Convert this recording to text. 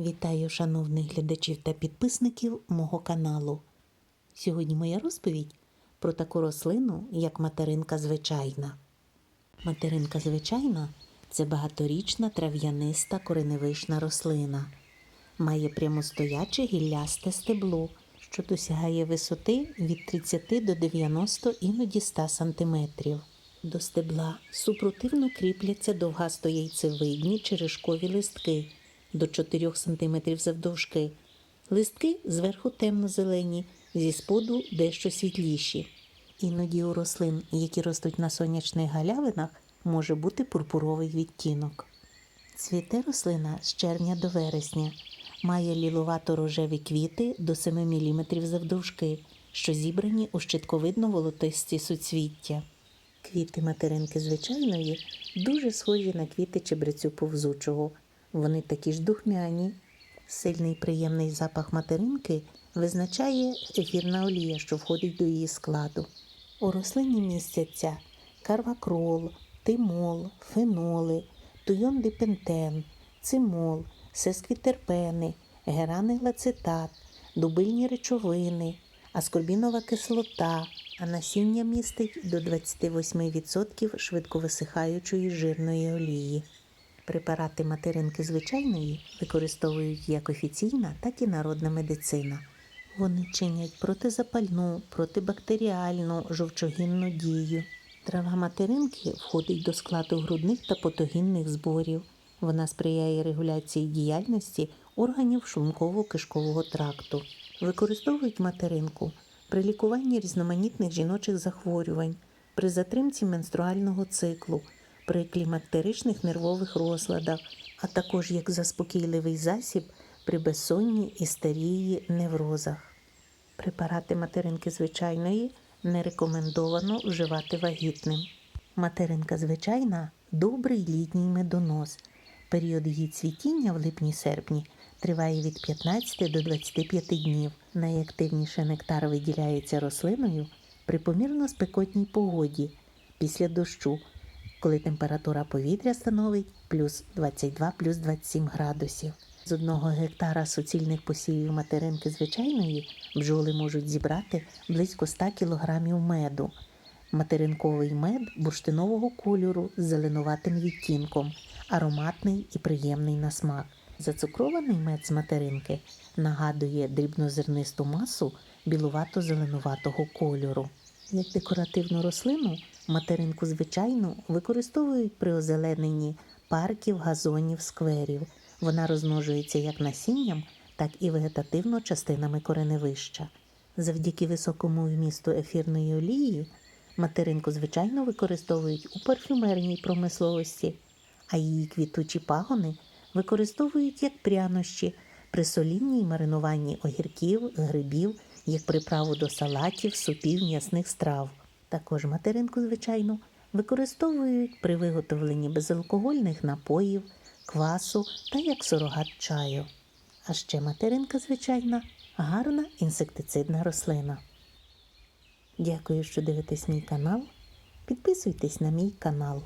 Вітаю шановних глядачів та підписників мого каналу. Сьогодні моя розповідь про таку рослину, як материнка звичайна. Материнка звичайна це багаторічна трав'яниста кореневишна рослина. Має прямостояче гіллясте стебло, що досягає висоти від 30 до 90 іноді 100 см. До стебла супротивно кріпляться довгасто яйцевидні черешкові листки до 4 см завдовжки. Листки зверху темно-зелені, зі споду дещо світліші. Іноді у рослин, які ростуть на сонячних галявинах, може бути пурпуровий відтінок. Цвіте рослина з червня до вересня. Має лілувато-рожеві квіти до 7 мм завдовжки, що зібрані у щитковидно волотисті суцвіття. Квіти материнки звичайної дуже схожі на квіти чебрецю повзучого. Вони такі ж духмяні. Сильний приємний запах материнки визначає ефірна олія, що входить до її складу. У рослині містяться карвакрол, тимол, феноли, туйондипентен, цимол, сесквітерпени, геранилацетат, дубильні речовини, аскорбінова кислота, а насіння містить до 28% швидковисихаючої жирної олії. Препарати материнки звичайної використовують як офіційна, так і народна медицина. Вони чинять протизапальну, протибактеріальну, жовчогінну дію. Трава материнки входить до складу грудних та потогінних зборів. Вона сприяє регуляції діяльності органів шлунково-кишкового тракту. Використовують материнку при лікуванні різноманітних жіночих захворювань, при затримці менструального циклу, при клімактеричних нервових розладах, а також як заспокійливий засіб при безсонні, істерії, неврозах. Препарати материнки звичайної не рекомендовано вживати вагітним. Материнка звичайна добрий літній медонос. Період її цвітіння в липні-серпні триває від 15 до 25 днів. Найактивніше нектар виділяється рослиною при помірно спекотній погоді після дощу, коли температура повітря становить плюс 22 плюс 27 градусів. З одного гектара суцільних посівів материнки звичайної бджоли можуть зібрати близько 100 кг меду. Материнковий мед бурштинового кольору з зеленуватим відтінком, ароматний і приємний на смак. Зацукрований мед з материнки нагадує дрібнозернисту масу білувато-зеленуватого кольору. Як декоративну рослину материнку звичайну використовують при озелененні парків, газонів, скверів. Вона розмножується як насінням, так і вегетативно частинами кореневища. Завдяки високому вмісту ефірної олії материнку звичайно використовують у парфюмерній промисловості, а її квітучі пагони використовують як прянощі при солінні й маринуванні огірків, грибів, як приправу до салатів, супів, м'ясних страв. Також материнку, звичайно, використовують при виготовленні безалкогольних напоїв, квасу та як сурогат чаю. А ще материнка, звичайна, гарна інсектицидна рослина. Дякую, що дивитесь мій канал. Підписуйтесь на мій канал.